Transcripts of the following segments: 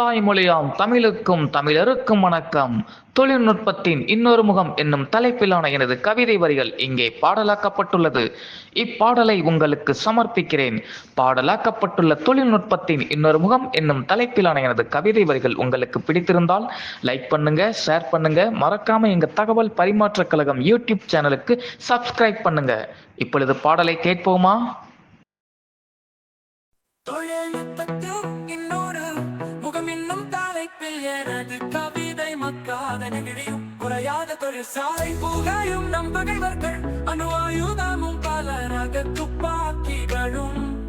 தாய்மொழியாம் தமிழுக்கும் தமிழருக்கும் வணக்கம். தொழில்நுட்பத்தின் இன்னொரு முகம் என்னும் தலைப்பிலான எனது கவிதை வரிகள் இங்கே பாடலாக்கப்பட்டுள்ளது. இப்பாடலை உங்களுக்கு சமர்ப்பிக்கிறேன். பாடலாக்கப்பட்டுள்ள தொழில்நுட்பத்தின் இன்னொரு முகம் என்னும் தலைப்பிலான எனது கவிதை வரிகள் உங்களுக்கு பிடித்திருந்தால் லைக் பண்ணுங்க ஷேர் பண்ணுங்க மறக்காம எங்க தகவல் பரிமாற்ற கழகம் யூடியூப் சேனலுக்கு சப்ஸ்கிரைப் பண்ணுங்க. இப்பொழுது பாடலை கேட்போமா? தொழில்நுட்பத்தின் எனது கவிதை மக்காத நெகிழியும் குறையாத தொழிற்சாலை புகையும் நம் பகைவர்கள். அணுவாயுதமும் ஆயுதமும் துப்பாக்கிகளும்.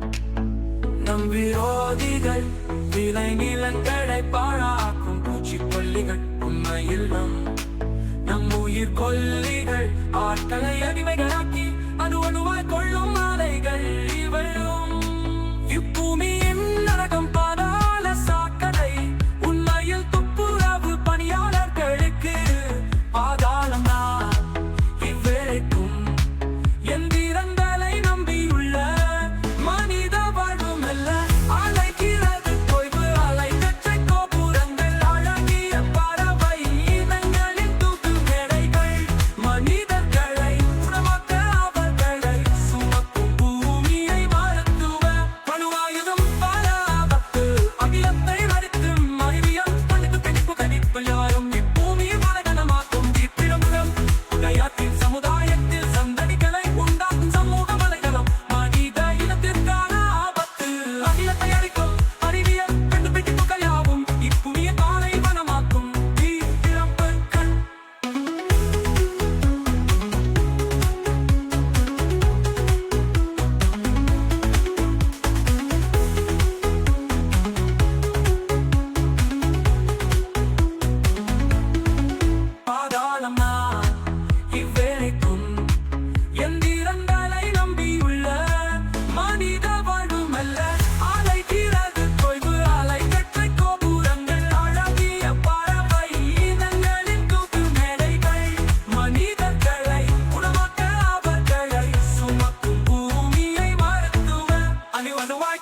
நம் விரோதிகள் விளை நிலங்களை பாழாக்கும் பூச்சிக்கொல்லிகள் உண்மையில் நம் நம் உயிர் கொல்லிகள் ஆட்களை அடிமைகள் I knew I knew why.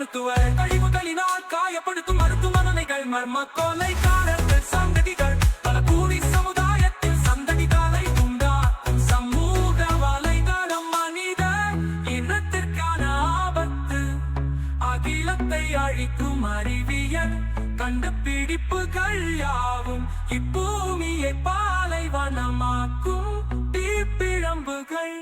மருத்துவர். மருத்துவ கழிவுகளினால் காயப்படுத்தும் மருத்துவமனைகள் மர்ம கொலைக்காரர்கள் சங்கதிகள் பல கூடி சமுதாயத்தில் சந்தடிகளை உண்டாக்கும் சமூக வலைதளம் மனித இனத்திற்கான ஆபத்து. அகிலத்தை அழிக்கும் அறிவியல் கண்டுபிடிப்புகள் யாவும் இப்பூமியை பாலைவனமாக்கும் தீப்பிழம்புகள்.